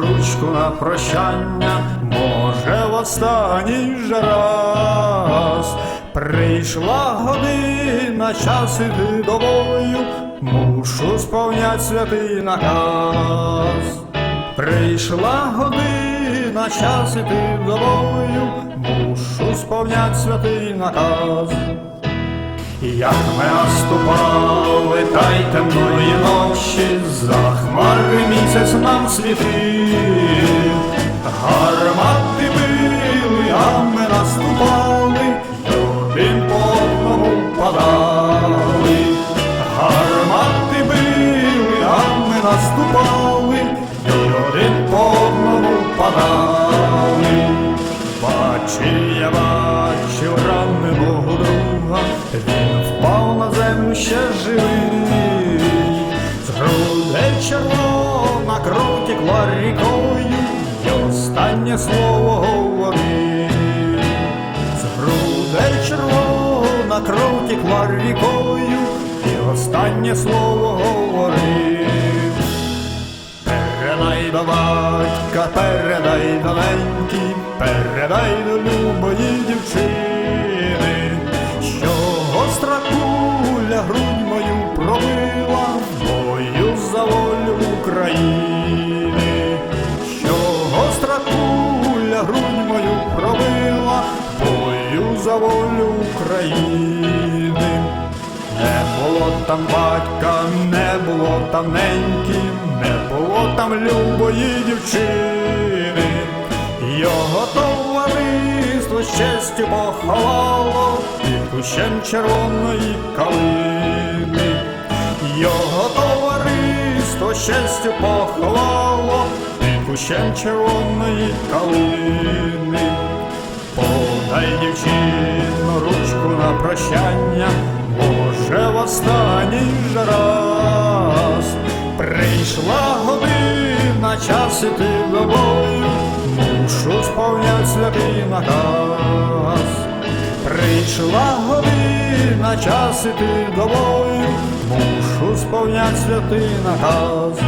ручку на прощання, може в останній же раз. Прийшла година, час іти до бою, мушу сповнять святий наказ. Прийшла година, час іти до бою, мушу сповнять святий наказ. Як ми наступали, та й темної ночі, за хмари місяць нам світив, гармати били, впав на землю ще живий, з грудей червона кров текла рікою, і останнє слово говорив. З грудей червона кров текла рікою, і останнє слово говорив. Передай до батька, передай до неньки, передай до любої дівчини, за волю України. Не було там батька, не було там неньки, не було там любої дівчини, його товариство з честю поховало під кущем червоної калини, його товариство з честю поховало під кущем червоної калини. Прощання, може в останній же раз прийшла година, час іти до бою, мушу сповнять святий наказ. Прийшла година, час іти до бою, мушу сповнять святий наказ.